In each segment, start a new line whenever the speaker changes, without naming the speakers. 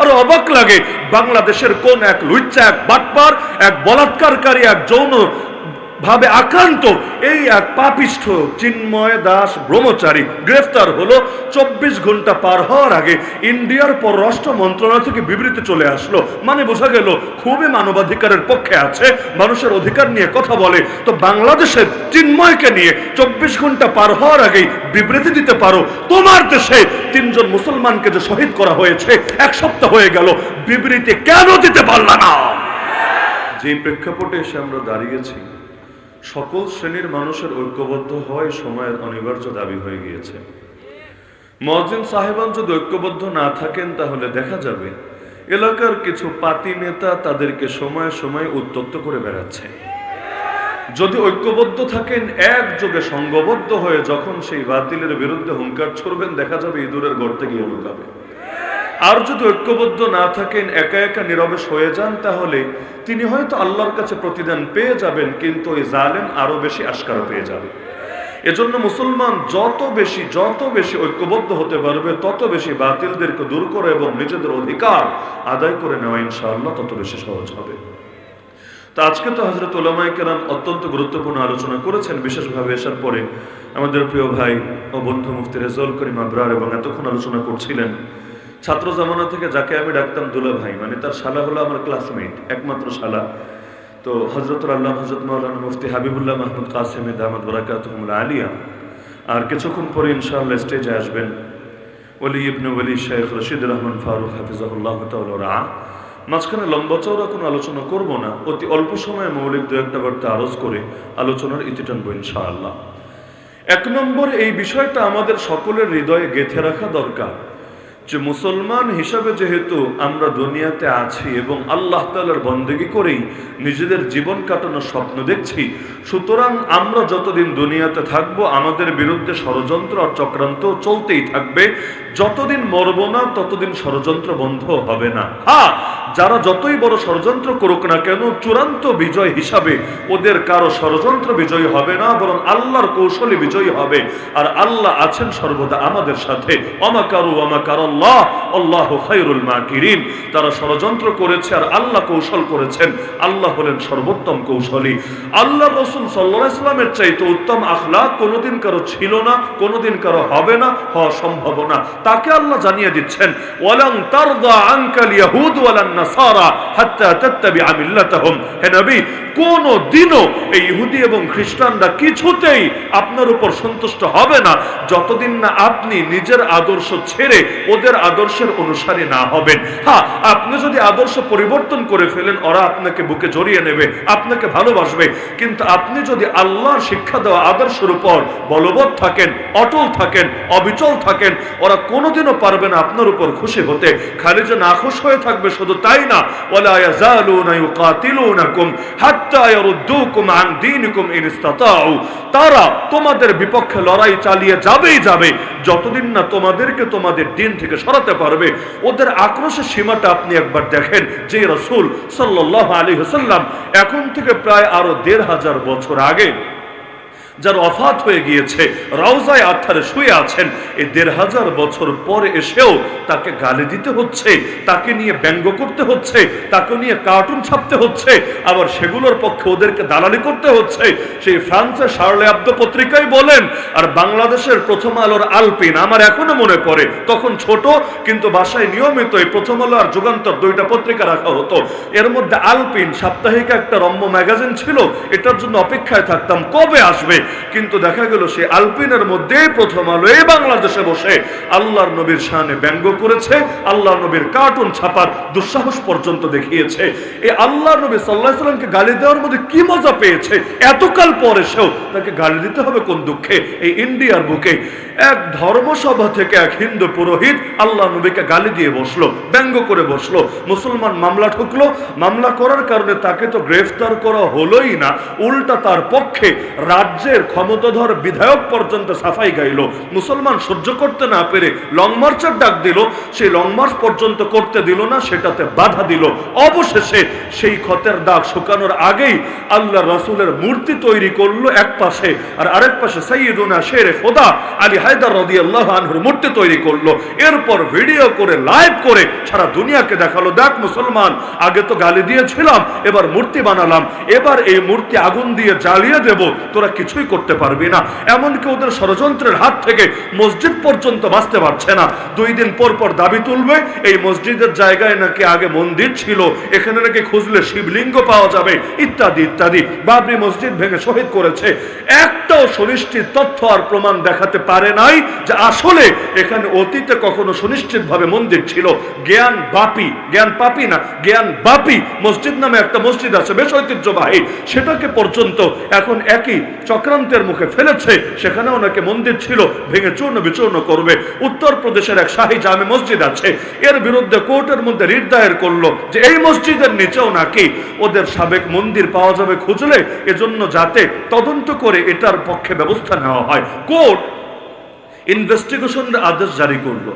আরও অবাক লাগে বাংলাদেশের কোন এক লুচ্চা এক বাটপার এক বলাৎকারকারী এক যৌন ভাবে আক্রান্ত। এই এক পাপিষ্ঠ চিন্ময় দাস ব্রহ্মচারী গ্রেফতার হলো চব্বিশ ঘণ্টা পার হওয়ার আগে ইন্ডিয়ার পররাষ্ট্র মন্ত্রণালয় থেকে বিবৃতি চলে আসলো। মানে বোঝা গেল, খুবই মানবাধিকারের পক্ষে আছে, মানুষের অধিকার নিয়ে কথা বলে। তো বাংলাদেশের চিন্ময়কে নিয়ে চব্বিশ ঘণ্টা পার হওয়ার আগেই বিবৃতি দিতে পারো। তোমার দেশে তিনজন মুসলমানকে যে শহীদ করা হয়েছে, এক সপ্তাহ হয়ে গেল, বিবৃতি কেন দিতে পারলা না? যে প্রেক্ষাপটে এসে আমরা দাঁড়িয়েছি সকল শ্রেণির মানুষের ঐক্যবদ্ধ হয় সময়ের অনিবার্য দাবি হয়ে গিয়েছে। মহাজিন সাহেবান যদি ঐক্যবদ্ধ না থাকেন, তাহলে দেখা যাবে এলাকার কিছু পাতি নেতা তাদেরকে সময়ে সময়ে উত্তক্ত করে বেড়াচ্ছে। যদি ঐক্যবদ্ধ থাকেন, একযোগে সঙ্গবদ্ধ হয়ে যখন সেই বাতিলের বিরুদ্ধে হুঙ্কার ছড়বেন, দেখা যাবে ইঁদুরের গর্তে গিয়ে লুকাবে। আর যদি ঐক্যবদ্ধ না থাকেন, একা একা নিরবেশ হয়ে যান তাহলে তিনি হয়তো আল্লাহর কাছে প্রতিদান পেয়ে যাবেন, কিন্তু ওই জালেম আরও বেশি আস্কার পেয়ে যাবে। এজন্য মুসলমান যত বেশি যত বেশি ঐক্যবদ্ধ হতে পারবে, তত বেশি বাতিলদেরকে দূর করে এবং নিজেদের অধিকার আদায় করে নেওয়া ইনশাআল্লাহ তত বেশি সহজ হবে। তো আজকে তো হজরত ওলামাই কেরাম অত্যন্ত গুরুত্বপূর্ণ আলোচনা করেছেন, বিশেষভাবে আসার পরে আমাদের প্রিয় ভাই ও বন্ধু মুফতি রেজল করিম আবরার এবং এতক্ষণ আলোচনা করছিলেন। ছাত্র জামানা থেকে যাকে আমি ডাকতাম দুলা ভাই মানে তার শালা হলো আমার ক্লাসমেট একমাত্র শালা। তো হজরত আল্লাহ হজরত মৌলানা মুফতি হাবিবুল্লাহ মাহমুদ কাসেম দামাদ বরাকাতুমুল আলিয়া। আর কিছুক্ষণ পরে ইনশাআল্লাহ স্টেজে আসবেন ওলি ইবনু ওলি শেখ রশিদ রহমান ফারুক হাফিজাহুল্লাহ তাআলা মাঝখানে লম্বা চৌড়া কোনো আলোচনা করব না, অতি অল্প সময়ে মৌলিক দু একটা বার্তা আরজ করে আলোচনার ইতি টানবো ইনশাআল্লাহ। এক নম্বর, এই বিষয়টা আমাদের সকলের হৃদয়ে গেঁথে রাখা দরকার। যে মুসলমান হিসাবে যেহেতু আমরা দুনিয়াতে আছি এবং আল্লাহ তালার বন্দেগি করেই নিজেদের জীবন কাটানোর স্বপ্ন দেখছি, সুতরাং আমরা যতদিন দুনিয়াতে থাকব, আমাদের বিরুদ্ধে ষড়যন্ত্র আর চক্রান্ত চলতেই থাকবে। যতদিন মরব না, ততদিন ষড়যন্ত্র বন্ধ হবে না। হ্যাঁ যারা যতই বড় ষড়যন্ত্র করুক না কেন, চূড়ান্ত বিজয় হিসাবে ওদের কারও ষড়যন্ত্র বিজয়ী হবে না, বরং আল্লাহর কৌশলী বিজয়ী হবে। আর আল্লাহ আছেন সর্বদা আমাদের সাথে। অমাকারু অমাকার আল্লাহ আল্লাহ খাইরুল মাকিরিন। তারা ষড়যন্ত্র করেছে আর আল্লাহ কৌশল করেছেন। আল্লাহ হলেন সর্বোত্তম কৌশলী। আল্লাহ রসুল ইসলামের চাইতে উত্তম কোনোদিন কারও ছিল না, কোনোদিন কারও হবে না, হওয়া সম্ভব না। তাকে আল্লাহ জানিয়ে দিচ্ছেন, ওয়ালাং তারদা আনকাল ইয়াহুদ ওয়ালান হাত্তা হে নবী কোন দিনও এই ইহুদি এবং খ্রিস্টানরা কিছুতেই আপনার উপর সন্তুষ্ট হবে না। যতদিন না আপনি নিজের আদর্শ ছেড়ে ওদের আদর্শের অনুসারী না হবেন। হ্যাঁ আপনি যদি আদর্শ পরিবর্তন করে ফেলেন, ওরা আপনাকে বুকে জড়িয়ে নেবে, আপনাকে ভালোবাসবে। কিন্তু আপনি যদি আল্লাহর শিক্ষা দেওয়া আদর্শের উপর বলবৎ থাকেন, অটল থাকেন, অবিচল থাকেন, ওরা কোনোদিনও পারবে না আপনার উপর খুশি হতে। খালি যে নাখুশ হয়ে থাকবে, শুধু তাই না তারা তোমাদের বিপক্ষে লড়াই চালিয়ে যাবেই যাবে। যতদিন না তোমাদেরকে তোমাদের দিন থেকে সরাতে পারবে। ওদের আক্রোশের সীমাটা আপনি একবার দেখেন। যে রসুল সাল্লাহ আলী হোসাল্লাম এখন থেকে প্রায় আরও দেড় হাজার বছর আগে যার অফাত হয়ে গিয়েছে, রওজায় আত্মারে শুয়ে আছেন এই দেড় হাজার বছর পরে এসেও তাকে গালি দিতে হচ্ছে, তাকে নিয়ে ব্যঙ্গ করতে হচ্ছে, তাকে নিয়ে কার্টুন ছাপতে হচ্ছে, আবার সেগুলোর পক্ষে ওদেরকে দালালি করতে হচ্ছে। সেই ফ্রান্সের শার্লে আব্দ পত্রিকায় বলেন, আর বাংলাদেশের প্রথম আলোর আলপিন আমার এখনও মনে পড়ে। তখন ছোট, কিন্তু বাসায় নিয়মিত এই প্রথম আলো আর যুগান্তর দুইটা পত্রিকা রাখা হতো। এর মধ্যে আলপিন সাপ্তাহিক একটা রম্য ম্যাগাজিন ছিল, এটার জন্য অপেক্ষায় থাকতাম, কবে আসবে? কিন্তু দেখা গেল সে আলপিনের মধ্যে প্রথম আলো এই বাংলাদেশে বসে। আল্লাহর নবীর শানে ব্যঙ্গ করেছে আল্লাহ নবীর কার্টুন ছাপার দুঃসাহস পর্যন্ত দেখিয়েছে। এই আল্লাহ নবী সাল্লাহ সাল্লামকে গালি দেওয়ার মধ্যে কি মজা পেয়েছে? এতকাল পরে সেও তাকে গালি দিতে হবে কোন দুঃখে? এই ইন্ডিয়ার বুকে এক ধর্মসভা থেকে এক হিন্দু পুরোহিত আল্লাহ নবীকে গালি দিয়ে বসল, ব্যঙ্গ করে বসল। মুসলমান মামলা ঠুকলো, মামলা করার কারণে তাকে তো গ্রেফতার করা হলোই না, উল্টা তার পক্ষে রাজ্যে শহরের ক্ষমতাধর বিধায়ক পর্যন্ত সাফাই গাইল। মুসলমান সহ্য করতে না পেরে লং মার্চের ডাক দিল। সেই লং মার্চ পর্যন্ত করতে দিল না, সেটাতে বাধা দিল। অবশেষে সেই ক্ষতের দাগ শুকানোর আগেই আল্লাহ রাসূলের মূর্তি তৈরি করল এক পাশে আর আরেক পাশে সাইয়্যিদুনা শেরে খোদা আলী হায়দার রাদিয়াল্লাহু আনহুর মূর্তি তৈরি করল। এরপর ভিডিও করে, লাইভ করে সারা দুনিয়াকে দেখাল, দেখ মুসলমান, আগে তো গালি দিয়েছিলাম, এবার মূর্তি বানালাম, এবার এই মূর্তি আগুন দিয়ে জ্বালিয়ে দেব, তোরা কিছুই করতে পারবি না। এমনকি ওদের ষড়যন্ত্রের হাত থেকে মসজিদ পর্যন্ত বাঁচতে পারছে না। দুই দিন পর পর দাবি তুলবে, এই মসজিদের জায়গায় নাকি আগে মন্দির ছিল, এখানে নাকি খুঁজলে শিবলিঙ্গ পাওয়া যাবে, ইত্যাদি ইত্যাদি। বাবরি মসজিদ ভেঙে শহীদ করেছে। একটাও সুনিশ্চিত তথ্য আর প্রমাণ দেখাতে পারে নাই যে আসলে এখানে অতীতে কখনো সুনিশ্চিতভাবে মন্দির ছিল। জ্ঞান বাপি, জ্ঞান পাপি না, জ্ঞান বাপি মসজিদ নামে একটা মসজিদ আছে, বেশ ঐতিহ্যবাহী। সেটাকে পর্যন্ত এখন একই চক্রান্তের মুখে ফেলেছে, সেখানে ওনাকে মন্দির ছিল, ভেঙে চূর্ণ বিচূর্ণ করবে। উত্তরপ্রদেশের এক শাহী জামে মসজিদ আছে, এর বিরুদ্ধে কোর্টের মধ্যে রিট দায়ের করল যে এই মসজিদের নিচেও নাকি ওদের সাবেক মন্দির পাওয়া যাবে খুঁজলে, এজন্য যাতে তদন্ত করে এটার পক্ষে ব্যবস্থা নেওয়া হয়। কোর্ট ইনভেস্টিগেশনের আদেশ জারি করল।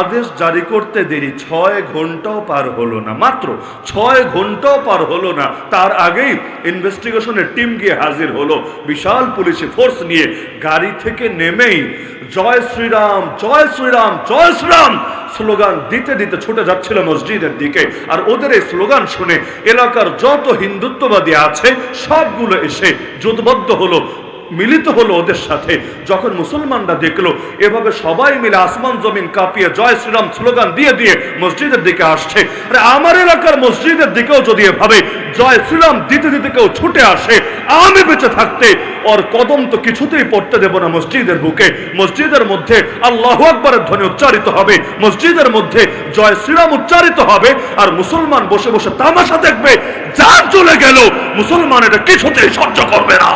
আদেশ জারি করতে দেরি, ছয় ঘন্টাও পার হলো না। মাত্র ছয় ঘন্টাও পার হলো না। তার আগেই ইনভেস্টিগেশনের টিম গিয়ে হাজির হলো। বিশাল পুলিশি ফোর্স নিয়ে গাড়ি থেকে নেমেই জয় শ্রীরাম জয় শ্রীরাম জয় শ্রীরাম স্লোগান দিতে দিতে ছুটে যাচ্ছিল মসজিদের দিকে। আর ওদের এই স্লোগান শুনে এলাকার যত হিন্দুত্ববাদী আছে, সবগুলো এসে জোটবদ্ধ হলো। মিলিত হলো ওদের সাথে। যখন মুসলমানরা দেখল, এভাবে সবাই মিলে আসমান জমিন কাঁপিয়ে জয় শ্রীরাম স্লোগান দিয়ে দিয়ে মসজিদের দিকে আসছে। আরে আমার এলাকার মসজিদের দিকেও যদি এভাবে জয় শ্রীরাম দিতে দিতে কেউ ছুটে আসে, আমি বেঁচে থাকতে ওর কদম তো কিছুতেই পড়তে দেব না মসজিদের বুকে। মসজিদের মধ্যে আল্লাহ আকবরের ধ্বনি উচ্চারিত হবে, মসজিদের মধ্যে জয় শ্রীরাম উচ্চারিত হবে, আর মুসলমান বসে বসে তামাশা দেখবে যার চলে গেল। মুসলমান এটা কিছুতেই সহ্য করবে না।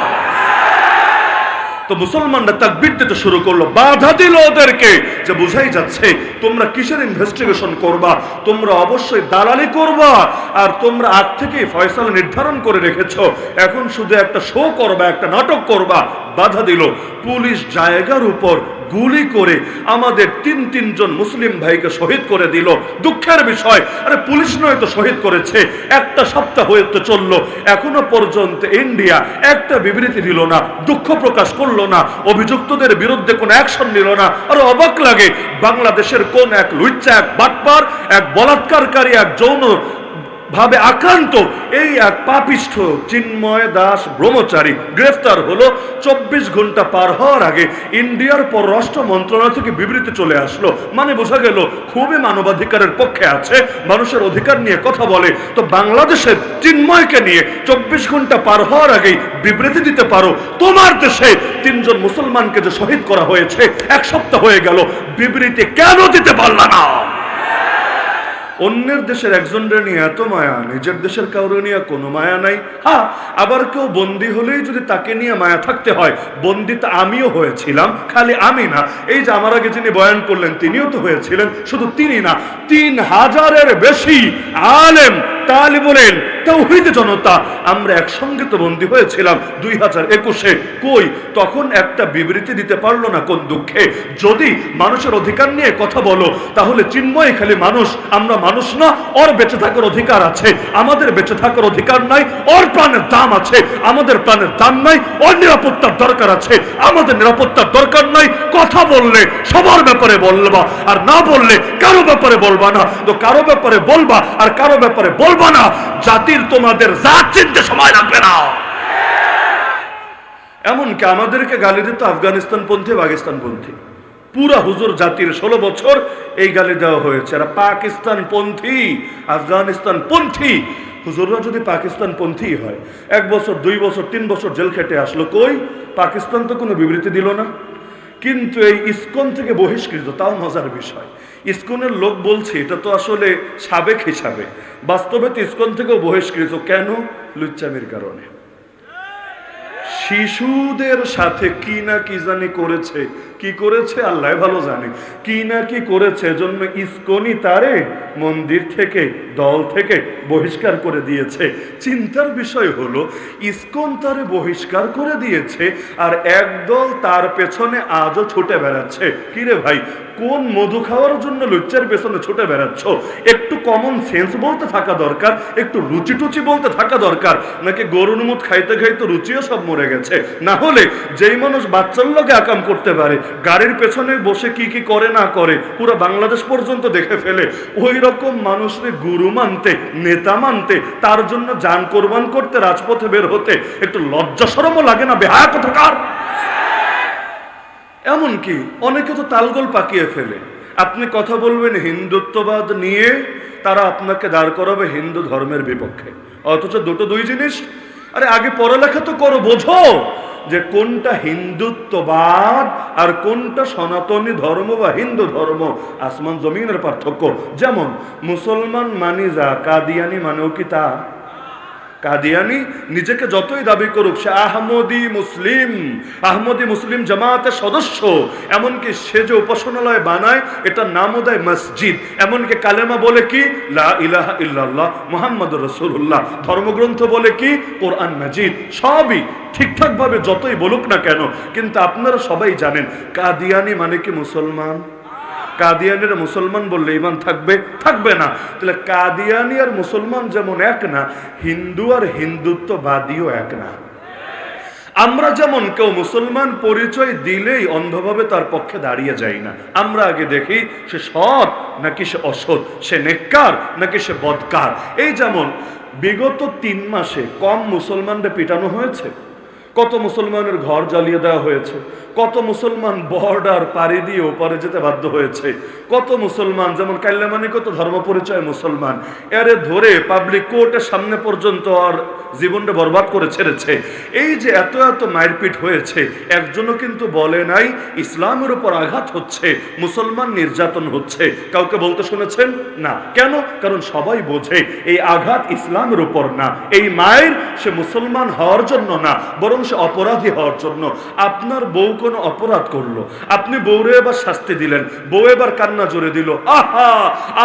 তো মুসলমানরা তাকবির দিতে শুরু করল, বাধা দিল ওদেরকে যে বুঝাই যাচ্ছে, তোমরা কিসের ইনভেস্টিগেশন করবা? তোমরা অবশ্যই দালালি করবা, আর তোমরা আগ থেকেই ফয়সালা নির্ধারণ করে রেখেছ। এখন শুধু একটা শো করবা, একটা নাটক করবা বাধা দিল। পুলিশ জায়গার উপর গুলি করে আমাদের তিন, তিনজন মুসলিম ভাইকে শহীদ করে দিল। দুঃখের বিষয়, আরে পুলিশ নয় তো শহীদ করেছে। একটা সপ্তাহ হয়ে তো চলল, এখনও পর্যন্ত ইন্ডিয়া একটা বিবৃতি দিল না, দুঃখ প্রকাশ করল না, অভিযুক্তদের বিরুদ্ধে কোনো অ্যাকশন নিল না। আর অবাক লাগে, বাংলাদেশের কোন এক লুচ্চা, এক বাটপার, এক বলাৎকারকারী, এক যৌন ভাবে আক্রান্ত। এই এক পাপিষ্ঠ চিন্ময় দাস ব্রহ্মচারী গ্রেফতার হলো চব্বিশ ঘণ্টা পার হওয়ার আগে ইন্ডিয়ার পররাষ্ট্র মন্ত্রণালয় থেকে বিবৃতি চলে আসলো। মানে বোঝা গেল খুবই মানবাধিকারের পক্ষে আছে, মানুষের অধিকার নিয়ে কথা বলে। তো বাংলাদেশের চিন্ময়কে নিয়ে চব্বিশ ঘণ্টা পার হওয়ার আগেই বিবৃতি দিতে পারো, তোমার দেশে তিনজন মুসলমানকে যে শহীদ করা হয়েছে, এক সপ্তাহ হয়ে গেল, বিবৃতি কেন দিতে পারলা না? অন্যের দেশের একজনের নিয়ে এত মায়া, নিজের দেশের কাউরে নিয়ে কোনো মায়া নাই। হ্যাঁ আবার কেউ বন্দি হলেই যদি তাকে নিয়ে মায়া থাকতে হয়, বন্দি তো আমিও হয়েছিলাম, খালি আমি না। এই যে আমার আগে যিনি বয়ান করলেন, তিনিও তো হয়েছিলেন, শুধু তিনি না, তিন হাজারের বেশি আলেম তালিবুলেন তৌহিদ জনতা, আমরা একসঙ্গে তো বন্দী হয়েছিলাম দুই হাজার একুশে। কই? তখন একটা বিবৃতি দিতে পারল না কোন দুঃখে। যদি মানুষের অধিকার নিয়ে কথা বলো, তাহলে চিন্ময় খালি মানুষ, আমরা মানুষ না, ওর বেঁচে থাকার অধিকার আছে। আমাদের বেঁচে থাকার অধিকার নাই, ওর প্রাণের দাম আছে। আমাদের প্রাণের দাম নাই, ওর নিরাপত্তার দরকার আছে। আমাদের নিরাপত্তার দরকার নাই, কথা বললে, সবার ব্যাপারে বলবা, আর না বললে কারও ব্যাপারে বলবা না। তো কারও ব্যাপারে বলবা, আর কারও ব্যাপারে বলবা না। জাতির তোমাদের জাত চিনতে সময় লাগবে না। এমনকি আমাদেরকে গালি দিত আফগানিস্তান পন্থী পাকিস্তান পন্থী পুরা হুজুর জাতির ষোলো বছর এই গালি দেওয়া হয়েছে। আর পাকিস্তান পন্থী আফগানিস্তান পন্থী হুজুররা যদি পাকিস্তান পন্থী হয়, এক বছর, দুই বছর, তিন বছর জেল খেটে আসলো কই? পাকিস্তান তো কোনো বিবৃতি দিল না। কিন্তু এই ইসকন থেকে বহিষ্কৃত, তাও মজার বিষয়। ইসকনের লোক বলছে, এটা তো আসলে সাবেক হিসাবে। বাস্তবে তো ইস্কন থেকেও বহিষ্কৃত। কেন? লুচ্চামির কারণে। শিশুদের সাথে কি না কি জানি করেছে কি করেছে? আল্লাহ ভালো জানে। কি না কি করেছে? এজন্য ইসকনি তারে মন্দির থেকে, দল থেকে বহিষ্কার করে দিয়েছে। চিন্তার বিষয় হলো, ইস্কন তারে বহিষ্কার করে দিয়েছে আর একদল তার পেছনে আজও ছুটে বেড়াচ্ছে। কিরে ভাই, কোন মধু খাওয়ার জন্য লুচ্চার পেছনে ছুটে বেড়াচ্ছ? একটু কমন সেন্স বলতে থাকা দরকার, একটু রুচি টুচি বলতে থাকা দরকার। নাকি গরুর মুখ খাইতে খাইতে রুচিও সব মরে গেছে? না হলে যেই মানুষ বাচ্চার লোকে আকাম করতে পারে গাড়ির পেছনে বসে কি কি করে না করে, পুরো বাংলাদেশ পর্যন্ত দেখে ফেলে। ওই রকম মানুষরে গুরু মানতে, নেতা মানতে, তার জন্য যান কোরবান করতে, রাজপথে বের হতে একটু লজ্জা সরমও লাগে না, বেহায়া কোথাকার? এমনকি অনেকে তো তালগোল পাকিয়ে ফেলে। আপনি কথা বলবেন হিন্দুত্ববাদ নিয়ে, তারা আপনাকে দাঁড় করাবে হিন্দু ধর্মের বিপক্ষে। অথচ দুটো দুই জিনিস আরে আগে পড়ালেখা তো করো, বোঝো যে কোনটা হিন্দুত্ববাদ আর কোনটা সনাতনী ধর্ম বা হিন্দু ধর্ম। আসমান জমিনের পার্থক্য। যেমন, মুসলমান মানি যা কাদিয়ানি মানেও কি তা? কাদিয়ানি নিজেকে যতই দাবি করুক, সে আহমদি মুসলিম আহমদি মুসলিম জামাতের সদস্য। এমনকি সে যে উপাসনালয় বানায় এটা নামও দেয় মসজিদ। এমনকি কালেমা বলে কি? লা ইলাহা ইল্লাল্লাহ মুহাম্মদ রসুল্লাহ ধর্মগ্রন্থ বলে কি? কোরআন মাজিদ। সবই ঠিকঠাকভাবে যতই বলুক না কেন, কিন্তু আপনারা সবাই জানেন, কাদিয়ানি মানে কি মুসলমান? কাদিয়ানির মুসলমান বললে ইমান থাকবে? থাকবে না। তাহলে কাদিয়ানি আর মুসলমান যেমন এক না, হিন্দু আর হিন্দুত্ববাদীও এক না। আমরা যেমন কেউ মুসলমান পরিচয় দিলেই অন্ধভাবে তার পক্ষে দাঁড়িয়ে যাই না। আমরা আগে দেখি সে সৎ নাকি সে অসৎ, সে নেককার নাকি সে বদকার। এই যেমন বিগত তিন মাসে কম মুসলমানদের পিটানো হয়েছে, কত মুসলমানের ঘর জ্বালিয়ে দেওয়া হয়েছে কত মুসলমান বর্ডার পাড়ি দিয়ে ওপারে যেতে বাধ্য হয়েছে। কত মুসলমান, যেমন কাল্যামানি কত ধর্ম পরিচয় মুসলমান, এরে ধরে পাবলিক কোর্টের সামনে পর্যন্ত আর জীবনটা বরবাদ করে ছেড়েছে। এই যে এত এত মারপিট হয়েছে, একজনও কিন্তু বলে নাই, ইসলামের উপর আঘাত হচ্ছে, মুসলমান নির্যাতন হচ্ছে। কাউকে বলতে শুনেছেন? না। কেন? কারণ সবাই বোঝে, এই আঘাত ইসলামের উপর না। এই মায়ের সে মুসলমান হওয়ার জন্য না, বরং সে অপরাধী হওয়ার জন্য। আপনার বউ কোনো অপরাধ করল। আপনি বউরে এবার শাস্তি দিলেন। বউ এবার কান্না জোরে দিল, আহা,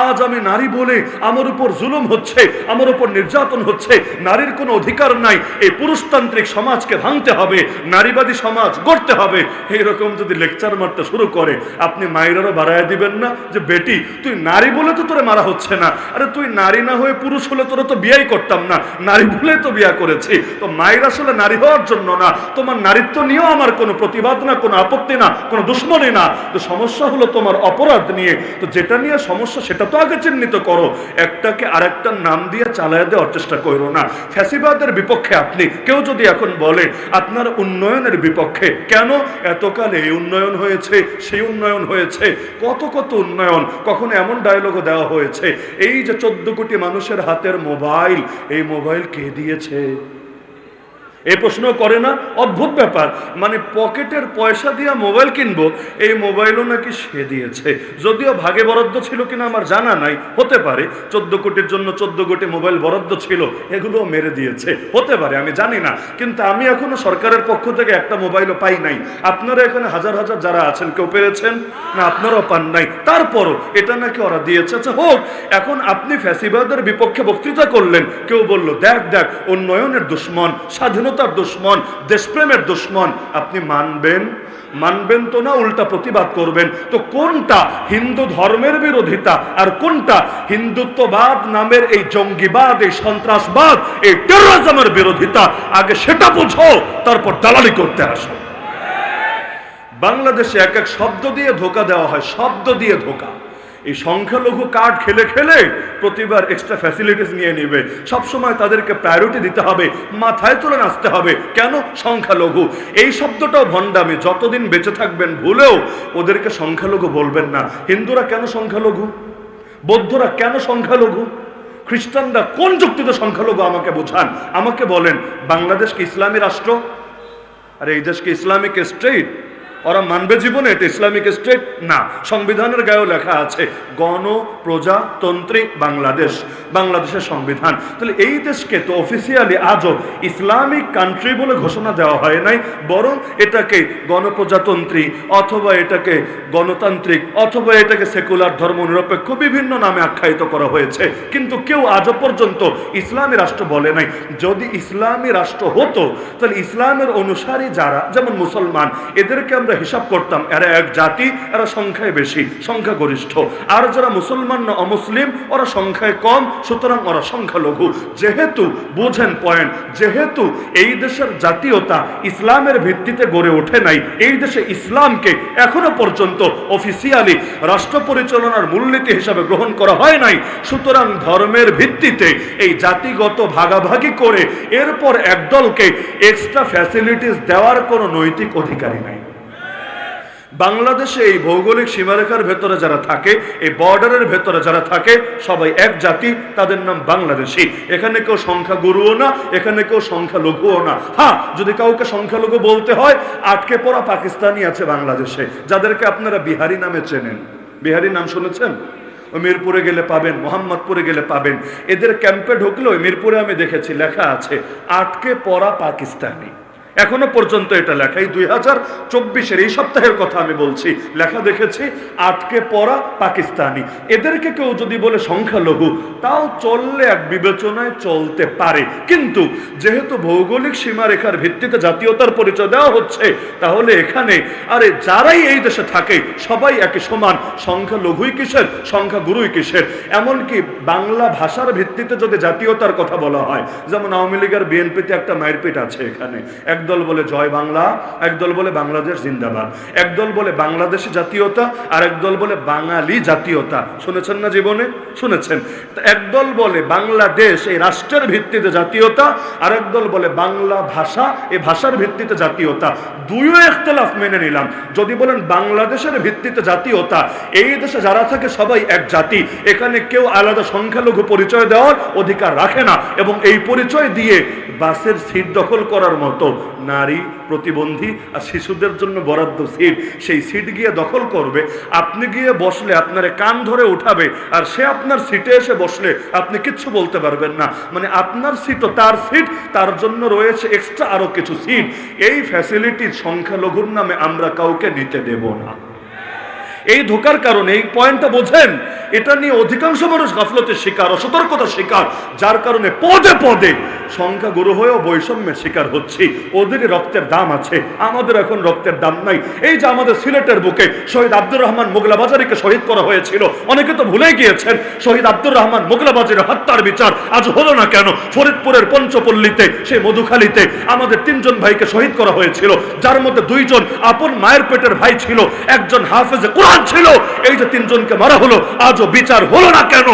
আজ আমি নারী বলে আমার উপর জুলুম হচ্ছে, আমার উপর নির্যাতন হচ্ছে, নারীর কোনো অধিকার নাই, এই পুরুষতান্ত্রিক সমাজকে ভাঙতে হবে, নারীবাদী সমাজ গড়তে হবে। এইরকম যদি লেকচার মারতে শুরু করে, আপনি মায়েরারও বাড়ায় দিবেন না যে, বেটি, তুই নারী বলে তো তোরে মারা হচ্ছে না। আরে তুই নারী না হয়ে পুরুষ হলে তোরা তো বিয়াই করতাম না। নারী বলে তো বিয়া করেছি। তো মায়ের আসলে নারী হওয়ার জন্য না। তোমার নারীত্ব নিয়েও আমার কোনো প্রতিবাদ না কোনো আপত্তি না, কোনো দুশ্মনী না। তো সমস্যা হলো তোমার অপরাধ নিয়ে। তো যেটা নিয়ে সমস্যা, সেটা তো আগে চিহ্নিত করো। একটাকে আরেকটার নাম দিয়ে চালায় দেওয়ার চেষ্টা করো না। ফ্যাসিবাদের বিপক্ষে আপনি, কেউ যদি এখন বলে, আপনার উন্নয়নের বিপক্ষে কেন এতকাল এই উন্নয়ন হয়েছে, সেই উন্নয়ন হয়েছে, কত কত উন্নয়ন, কখনো এমন ডায়লগও দেওয়া হয়েছে? এই যে চোদ্দ কোটি মানুষের হাতের মোবাইল, এই মোবাইল কে দিয়েছে? এই প্রশ্ন করে না, অদ্ভুত ব্যাপার। মানে পকেটের পয়সা দিয়ে মোবাইল কিনবো, এই মোবাইলও নাকি সে দিয়েছে। যদিও ভাগে বরাদ্দ ছিল কিনা আমার জানা নাই, হতে পারে। চোদ্দ কোটির জন্য চোদ্দ কোটি মোবাইল বরাদ্দ ছিল এগুলো মেরে দিয়েছে। হতে পারে, আমি জানি না। কিন্তু আমি এখনও সরকারের পক্ষ থেকে একটা মোবাইলও পাই নাই। আপনারা এখানে হাজার হাজার যারা আছেন, কেউ পেরেছেন? না, আপনারাও পান নাই। তারপরও এটা নাকি ওরা দিয়েছে? আচ্ছা হোক, এখন আপনি ফ্যাসিবাদের বিপক্ষে বক্তৃতা করলেন, কেউ বলল, দেখ দেখ, উন্নয়নের দুশ্মন স্বাধীনতার দুশ্মন, দেশপ্রেমের দুশ্মন, আপনি মানবেন? মানবেন তো না উল্টা প্রতিবাদ করবেন? তো কোনটা হিন্দু ধর্মের বিরোধিতা আর কোনটা হিন্দুত্ববাদ নামের এই জঙ্গিবাদ, এই সন্ত্রাসবাদ, এই টেরোরিজমের বিরোধিতা? আগে সেটা বুঝো, তারপর দালালি করতে আসো। বাংলাদেশে এক এক শব্দ দিয়ে ধোকা দেওয়া হয়, শব্দ দিয়ে ধোকা। এই সংখ্যালঘু কার্ড খেলে খেলে প্রতিবার এক্সট্রা ফ্যাসিলিটিস নিয়ে নেবে। সবসময় তাদেরকে প্রায়োরিটি দিতে হবে, মাথায় তুলে নাচতে হবে। কেন? সংখ্যালঘু। এই শব্দটাও ভণ্ডামি। যতদিন বেঁচে থাকবেন ভুলেও ওদেরকে সংখ্যালঘু বলবেন না। হিন্দুরা কেন সংখ্যালঘু? বৌদ্ধরা কেন সংখ্যালঘু? খ্রিস্টানরা কোন যুক্তিতে সংখ্যালঘু আমাকে বোঝান? আমাকে বলেন, বাংলাদেশ কি ইসলামী রাষ্ট্র? আর, এই দেশকে ইসলামিক স্টেট? ওরা মানবে জীবনে, এটা ইসলামিক স্টেট না। সংবিধানের গায়েও লেখা আছে, গণ প্রজাতন্ত্রী বাংলাদেশ, বাংলাদেশের সংবিধান। তাহলে এই দেশকে তো অফিসিয়ালি আজও ইসলামিক কান্ট্রি বলে ঘোষণা দেওয়া হয় নাই, বরং এটাকে গণপ্রজাতন্ত্রী অথবা এটাকে গণতান্ত্রিক অথবা এটাকে সেকুলার ধর্ম নিরপেক্ষ বিভিন্ন নামে আখ্যায়িত করা হয়েছে। কিন্তু কেউ আজও পর্যন্ত ইসলামী রাষ্ট্র বলে নাই। যদি ইসলামী রাষ্ট্র হতো, তাহলে ইসলামের অনুসারী যারা, যেমন মুসলমান, এদেরকে আমরা হিসাব করতাম, এরা এক জাতি, এরা সংখ্যায় বেশি, সংখ্যাগরিষ্ঠ। আর যারা মুসলমান না অমুসলিম, ওরা সংখ্যায় কম, সুতরাং ওরা সংখ্যালঘু। যেহেতু, বুঝেন পয়েন্ট যেহেতু এই দেশের জাতীয়তা ইসলামের ভিত্তিতে গড়ে ওঠে নাই, এই দেশে ইসলামকে এখনও পর্যন্ত অফিসিয়ালি রাষ্ট্র পরিচালনার মূলনীতি হিসাবে গ্রহণ করা হয় নাই, সুতরাং ধর্মের ভিত্তিতে এই জাতিগত ভাগাভাগি করে এরপর একদলকে এক্সট্রা ফ্যাসিলিটিস দেওয়ার কোনো নৈতিক অধিকারী নাই। বাংলাদেশে এই ভৌগোলিক সীমারেখার ভেতরে যারা থাকে, এই বর্ডারের ভেতরে যারা থাকে, সবাই এক জাতি, তাদের নাম বাংলাদেশি। এখানে কেউ সংখ্যা গুরুও না, এখানে কেউ সংখ্যালঘুও না। হ্যাঁ যদি কাউকে সংখ্যালঘু বলতে হয়, আটকে পড়া পাকিস্তানি আছে বাংলাদেশে, যাদেরকে আপনারা বিহারি নামে চেনেন। বিহারি নাম শুনেছেন? মিরপুরে গেলে পাবেন, মোহাম্মদপুরে গেলে পাবেন। এদের ক্যাম্পে ঢুকলেও মিরপুরে আমি দেখেছি, লেখা আছে, আটকে পড়া পাকিস্তানি। এখনও পর্যন্ত এটা লেখা এই দুই এই সপ্তাহের কথা আমি বলছি। লেখা দেখেছি, আটকে পড়া পাকিস্তানি। এদেরকে কেউ যদি বলে সংখ্যালঘু, তাও চললে এক বিবেচনায় চলতে পারে। কিন্তু যেহেতু ভৌগোলিক সীমারেখার ভিত্তিতে জাতীয়তার পরিচয় দেওয়া হচ্ছে, তাহলে এখানে আরে যারাই এই দেশে থাকে, সবাই একই সমান। সংখ্যালঘুই কিসের? সংখ্যাগুরুই কিসের? এমনকি বাংলা ভাষার ভিত্তিতে যদি জাতীয়তার কথা বলা হয়, যেমন আওয়ামী লীগের বিএনপিতে একটা মারপিট আছে এখানে। একদল বলে জয় বাংলা, একদল বলে বাংলাদেশ জিন্দাবাদ। একদল বলে বাংলাদেশি জাতীয়তা, আর একদল বলে বাঙালি জাতীয়তা। শুনেছেন না জীবনে? শুনেছেন। একদল বলে বাংলাদেশ এই রাষ্ট্রের ভিত্তিতে জাতীয়তা, আর একদল বলে বাংলা ভাষা এই ভাষার ভিত্তিতে জাতীয়তা। দুইও একতলাফ মেনে নিলাম। যদি বলেন বাংলাদেশের ভিত্তিতে জাতীয়তা, এই দেশে যারা থাকে সবাই এক জাতি। এখানে কেউ আলাদা সংখ্যালঘু পরিচয় দেওয়ার অধিকার রাখে না। এবং এই পরিচয় দিয়ে বাসের সিট দখল করার মতো নারী প্রতিবন্ধী আর শিশুদের জন্য বরাদ্দ সিট, সেই সিট গিয়ে দখল করবে। আপনি গিয়ে বসলে আপনারে কান ধরে উঠাবে আর সে আপনার সিটে এসে বসলে আপনি কিচ্ছু বলতে পারবেন না। মানে আপনার সিটও তার সিট, তার জন্য রয়েছে এক্সট্রা আরও কিছু সিট। এই ফ্যাসিলিটি সংখ্যালঘুর নামে আমরা কাউকে নিতে দেব না। এই ধোকার কারণে, এই পয়েন্টটা বোঝেন, এটা নিয়ে অধিকাংশ মানুষ গাফলতের শিকার, অসতর্কতার শিকার, যার কারণে পদে পদে সংখ্যা গুরু হয়েও বৈষম্যের শিকার হচ্ছি। ওদেরই রক্তের দাম আছে, আমাদের এখন রক্তের দাম নাই। এই যে আমাদের সিলেটের বুকে শহীদ আব্দুর রহমান মোগলা বাজারিকে শহীদ করা হয়েছিল, অনেকে তো ভুলে গিয়েছেন, শহীদ আব্দুর রহমান মোগলা বাজারের হত্যার বিচার আজ হলো না কেন? ফরিদপুরের পঞ্চপল্লীতে, সেই মধুখালীতে আমাদের তিনজন ভাইকে শহীদ করা হয়েছিল, যার মধ্যে দুইজন আপন মায়ের পেটের ভাই ছিল, একজন হাফেজে কোরআন ছিল। এই যে তিনজনকে মারা হলো আজও বিচার হলো না কেন?